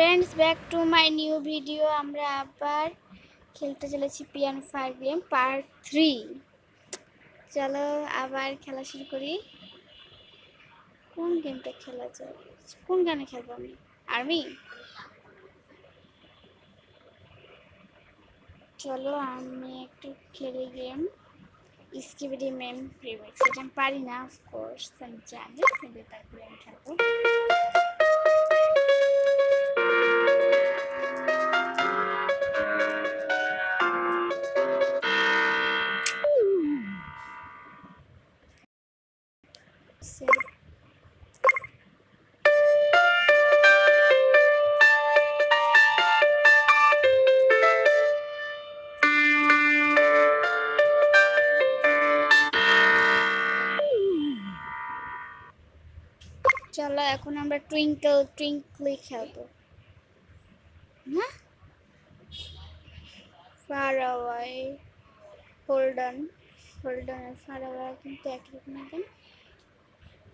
Friends back to my new video আমরা আবার খেলতে চলেছি পিয়ান ফায়ার গেম পার্ট থ্রি চলো আবার খেলা শুরু করি। কোন গেমটা খেলা যায়? কোন গানে খেলব আমি? আর্মি চলো আমি একটু খেলি গেম স্কিবিডি মেম প্রিমিক্স এটা আমি পারি না অফকোর্স আমি জানি তারপরে আমি খেলব। চলো এখন আমরা টুইঙ্কল টুইঙ্কলি খেলব। হ্যাঁ? Far away hold on hold on R far away কিন্তু একই রকম এখন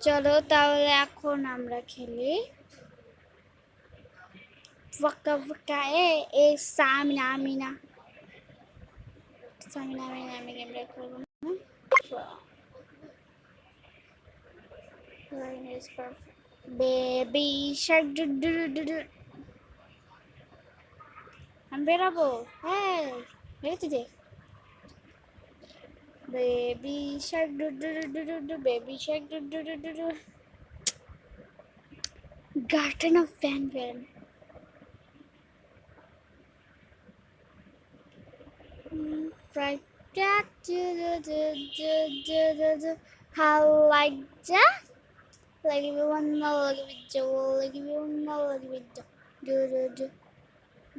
চলো তাহলে এখন আমরা খেলি Waka waka eh eh Samina Amina Samina Amina আমি গেমটা খেলব না. Baby shark do do do do do. আমি বেরাবো হ্যাঁ বেরোতে দে Baby shark, do do do do do do. Baby shark, do do do do do. Garden of Van Van. Right back, do do do do do do do. How like that? Like if you want more, like if you like if you want more, like if you do do do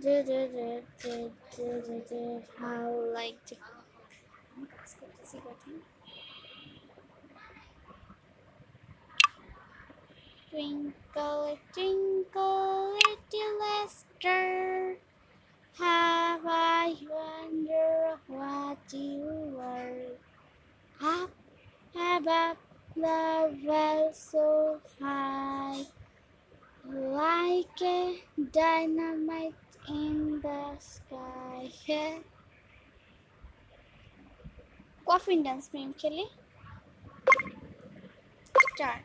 do do do do do do do. How like that? Twinkle, twinkle, little star. how I wonder what you are? Up above the world so high, like a dynamite in the sky. Coffin dance frame के start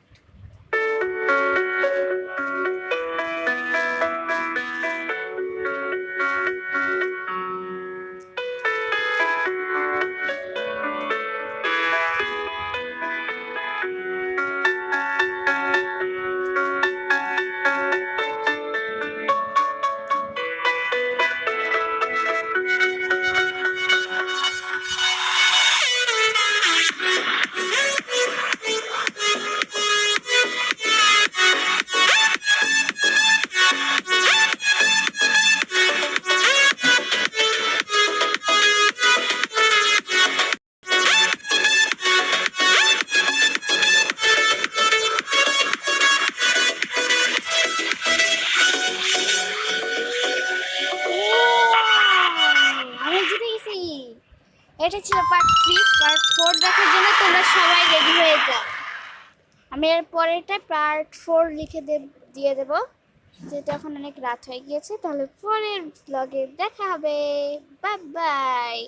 এটা ছিল part three part four দেখার জন্য তোমরা সবাই ready হয়ে যাও। আমি এর পরেরটা পার্ট ফোর লিখে দে দিয়ে দেবো। যেহেতু এখন অনেক রাত হয়ে গিয়েছে, তাহলে পরের ব্লগে দেখা হবে। Bye bye